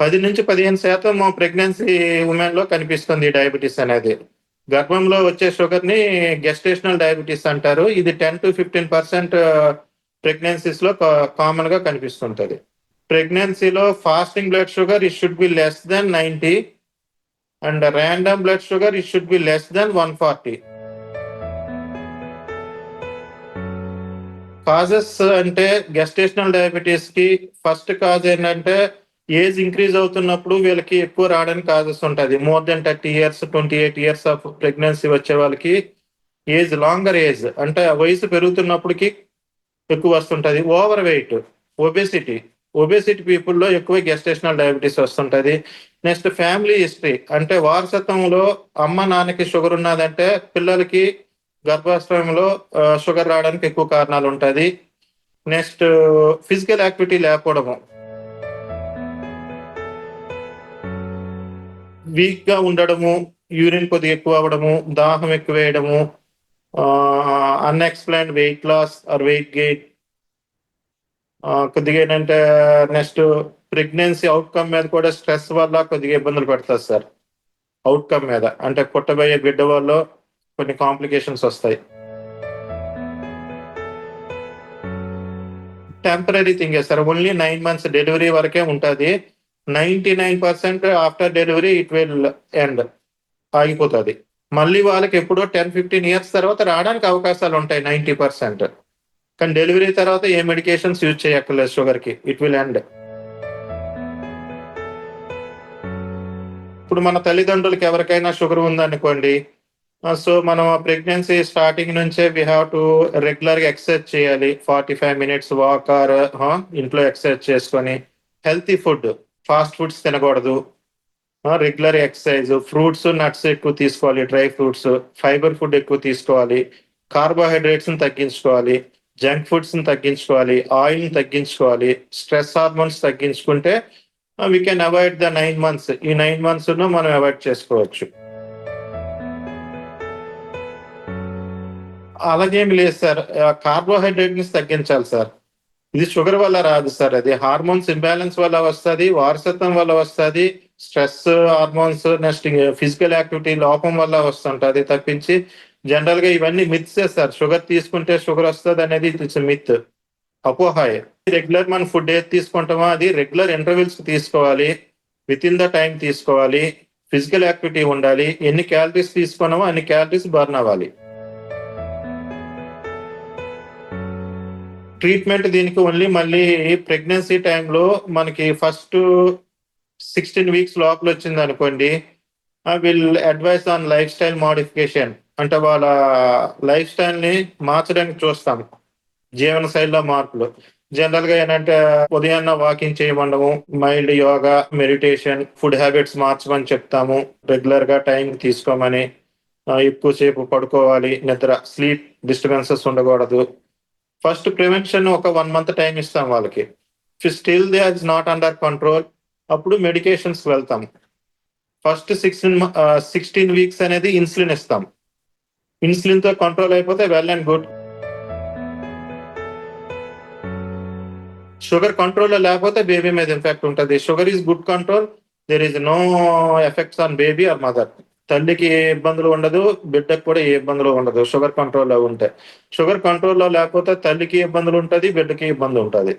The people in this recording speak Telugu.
పది నుంచి పదిహేను శాతం ప్రెగ్నెన్సీ ఉమెన్లో కనిపిస్తుంది డయాబెటీస్ అనేది. గర్భంలో వచ్చే షుగర్ని గెస్టేషనల్ డయాబెటీస్ అంటారు. ఇది టెన్ టు ఫిఫ్టీన్ పర్సెంట్ ప్రెగ్నెన్సీస్లో కామన్గా కనిపిస్తుంటది. ప్రెగ్నెన్సీలో fasting blood sugar it should be less than ninety and random blood sugar it should be less than one forty causes అంటే గెస్టేషనల్ డయాబెటీస్కి ఫస్ట్ కాజ్ ఏంటంటే ఏజ్ ఇంక్రీజ్ అవుతున్నప్పుడు వీళ్ళకి ఎక్కువ రావడానికి కాజెస్ ఉంటుంది. More than thirty years twenty eight years of pregnancy వచ్చే వాళ్ళకి ఏజ్ లాంగర్ ఏజ్ అంటే ఆ వయసు పెరుగుతున్నప్పటికి ఎక్కువ వస్తుంటుంది. ఓవర్ వెయిట్ ఒబేసిటీ ఒబేసిటీ పీపుల్లో ఎక్కువ గెస్టేషనల్ డయాబెటీస్ వస్తుంటుంది. నెక్స్ట్ ఫ్యామిలీ హిస్టరీ అంటే వారసత్వంలో అమ్మ నాన్నకి షుగర్ ఉన్నదంటే పిల్లలకి గర్భాశ్రయంలో షుగర్ రావడానికి ఎక్కువ కారణాలు ఉంటుంది. నెక్స్ట్ ఫిజికల్ యాక్టివిటీ లేకపోవడము. వీక్గా ఉండడము యూరిన్ కొద్దిగా ఎక్కువ అవ్వడము దాహం ఎక్కువ వేయడము unexplain weight loss or weight gain కొద్దిగా ఏంటంటే నెక్స్ట్ ప్రెగ్నెన్సీ అవుట్కమ్ మీద కూడా స్ట్రెస్ వల్ల కొద్దిగా ఇబ్బందులు పెడతారు సార్. అవుట్కమ్ మీద అంటే పుట్టబోయే బిడ్డ వల్ల కొన్ని కాంప్లికేషన్స్ వస్తాయి. Temporary thing sir only nine months delivery వరకే ఉంటుంది. Ninety nine percent after delivery it will end ఆగిపోతుంది. మళ్ళీ వాళ్ళకి ఎప్పుడో టెన్ ఫిఫ్టీన్ ఇయర్స్ తర్వాత రావడానికి అవకాశాలు ఉంటాయి నైన్టీ పర్సెంట్. కానీ డెలివరీ తర్వాత ఏ మెడికేషన్స్ యూజ్ చేయక్కర్లేదు షుగర్కి ఇట్ విల్ ఎండ్. ఇప్పుడు మన తల్లిదండ్రులకి ఎవరికైనా షుగర్ ఉందనుకోండి సో మనం ప్రెగ్నెన్సీ స్టార్టింగ్ నుంచే వీ హ్యావ్ టు రెగ్యులర్గా ఎక్సర్సైజ్ చేయాలి. Forty five minutes walk or ఇంట్లో ఎక్సర్సైజ్ చేసుకొని హెల్తీ ఫుడ్. ఫాస్ట్ ఫుడ్స్ తినకూడదు. రెగ్యులర్ ఎక్సర్సైజ్ ఫ్రూట్స్ నట్స్ ఎక్కువ తీసుకోవాలి డ్రై ఫ్రూట్స్ ఫైబర్ ఫుడ్ ఎక్కువ తీసుకోవాలి కార్బోహైడ్రేట్స్ని తగ్గించుకోవాలి జంక్ ఫుడ్స్ని తగ్గించుకోవాలి ఆయిల్ని తగ్గించుకోవాలి స్ట్రెస్ హార్మోన్స్ తగ్గించుకుంటే we can avoid the nine months ఈ నైన్ మంత్స్ను మనం అవాయిడ్ చేసుకోవచ్చు. అలాగేమి లేదు సార్. కార్బోహైడ్రేట్ని తగ్గించాలి సార్. ఇది షుగర్ వల్ల రాదు సార్ అది. హార్మోన్స్ ఇంబ్యాలెన్స్ వల్ల వస్తుంది వారసత్వం వల్ల వస్తుంది stress hormones next physical activity లోపం వల్ల వస్తుంటది తప్పించి జనరల్గా ఇవన్నీ మిత్సే సార్. షుగర్ తీసుకుంటే షుగర్ వస్తుంది అనేది ఇట్స్ మిత్. అపోహాయ్. రెగ్యులర్ మనం ఫుడ్ ఏది తీసుకుంటామో అది రెగ్యులర్ ఇంటర్వెల్స్ తీసుకోవాలి విత్ ఇన్ ద టైం తీసుకోవాలి ఫిజికల్ యాక్టివిటీ ఉండాలి ఎన్ని క్యాలరీస్ తీసుకున్నామో అన్ని క్యాలరీస్ బర్న్ అవ్వాలి. ట్రీట్మెంట్ దీనికి ఓన్లీ మళ్ళీ ప్రెగ్నెన్సీ టైంలో మనకి ఫస్ట్ సిక్స్టీన్ వీక్స్ లోపల వచ్చింది అనుకోండి will advise on lifestyle modification. అంటే వాళ్ళ లైఫ్ స్టైల్ని మార్చడానికి చూస్తాం జీవన శైలిలో మార్పులు. జనరల్గా ఏంటంటే ఉదయాన్న walking చేయమండము mild yoga meditation food habits మార్చమని చెప్తాము. రెగ్యులర్గా టైం తీసుకోమని ఎక్కువసేపు పడుకోవాలి నిద్ర స్లీప్ డిస్టర్బెన్సెస్ ఉండకూడదు. ఫస్ట్ ప్రివెన్షన్ ఒక వన్ మంత్ టైం ఇస్తాం వాళ్ళకి. Still they is not under control అప్పుడు మెడికేషన్స్ వెళ్తాం. ఫస్ట్ సిక్స్టీన్ సిక్స్టీన్ వీక్స్ అనేది ఇన్సులిన్ ఇస్తాం. ఇన్సులిన్తో కంట్రోల్ అయిపోతే వెల్ అండ్ గుడ్ షుగర్ కంట్రోల్లో లేకపోతే బేబీ మీద ఇంపాక్ట్ ఉంటుంది. Sugar is good control there is no effects on baby or mother తల్లికి ఏ ఇబ్బందులు ఉండదు బిడ్డకు కూడా ఏ ఇబ్బందులు ఉండదు. షుగర్ కంట్రోల్లో ఉంటే. షుగర్ కంట్రోల్లో లేకపోతే తల్లికి ఇబ్బందులు ఉంటుంది బిడ్డకి ఇబ్బంది ఉంటుంది?